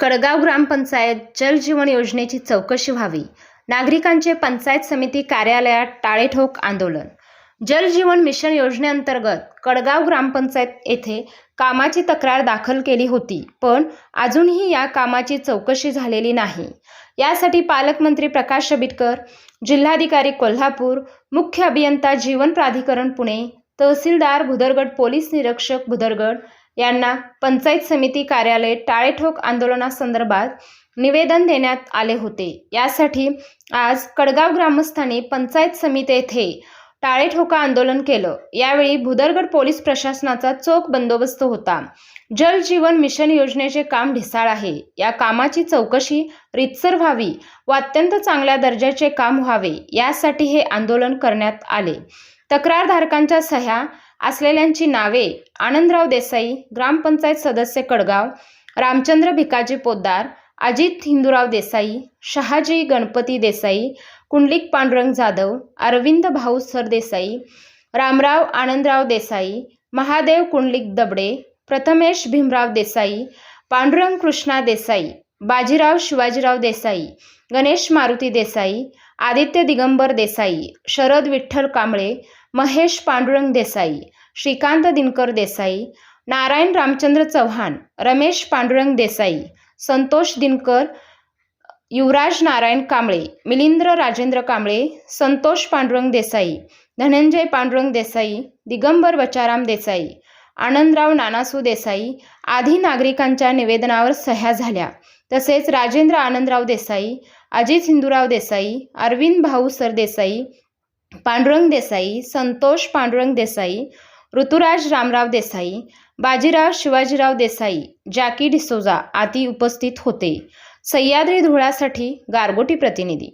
कडगाव ग्रामपंचायत जल जीवन योजनेची चौकशी व्हावी. नागरिकांचे पंचायत समिती कार्यालयात टाळेठोक आंदोलन. जल जीवन मिशन योजनेअंतर्गत कडगाव ग्रामपंचायत येथे कामाची तक्रार दाखल केली होती पण अजूनही या कामाची चौकशी झालेली नाही. यासाठी पालकमंत्री प्रकाश आंबेडकर जिल्हाधिकारी कोल्हापूर मुख्य अभियंता जीवन प्राधिकरण पुणे तहसीलदार भुदरगड पोलीस निरीक्षक भुदरगड यांना पंचायत समिती कार्यालय टाळेठोक आंदोलनासंदर्भात निवेदन देण्यात आले होते. यासाठी आज कडगाव ग्रामस्थांनी पंचायत समिती येथे टाळेठोका आंदोलन केलं. यावेळी भुदरगड पोलीस प्रशासनाचा चोख बंदोबस्त होता. जल जीवन मिशन योजनेचे काम ढिसाळ आहे. या कामाची चौकशी रितसर व्हावी व अत्यंत चांगल्या दर्जाचे काम व्हावे यासाठी हे आंदोलन करण्यात आले. तक्रारधारकांच्या सह्या असलेल्यांची नावे आनंदराव देसाई ग्रामपंचायत सदस्य कडगाव रामचंद्र भिकाजी पोद्दार अजित हिंदूराव देसाई शहाजी गणपती देसाई कुंडलिक पांडुरंग जाधव अरविंद भाऊ सरदेसाई रामराव आनंदराव देसाई महादेव कुंडलिक दबडे प्रथमेश भीमराव देसाई पांडुरंग कृष्णा देसाई बाजीराव शिवाजीराव देसाई गणेश मारुती देसाई आदित्य दिगंबर देसाई शरद विठ्ठल कांबळे महेश पांडुरंग देसाई श्रीकांत दिनकर देसाई नारायण रामचंद्र चव्हाण रमेश पांडुरंग देसाई संतोष दिनकर युवराज नारायण कांबळे मिलिंद्र राजेंद्र कांबळे संतोष पांडुरंग देसाई धनंजय पांडुरंग देसाई दिगंबर बचाराम देसाई आनंदराव नानासू देसाई आदी नागरिकांच्या निवेदनावर सह्या झाल्या. तसेच राजेंद्र आनंदराव देसाई अजित हिंदूराव देसाई अरविंद भाऊ सरदेसाई पांडुरंग देसाई संतोष पांडुरंग देसाई ऋतुराज रामराव देसाई बाजीराव शिवाजीराव देसाई जॅकी डिसोजा आदी उपस्थित होते. सह्याद्री धुळासाठी गारगोटी प्रतिनिधी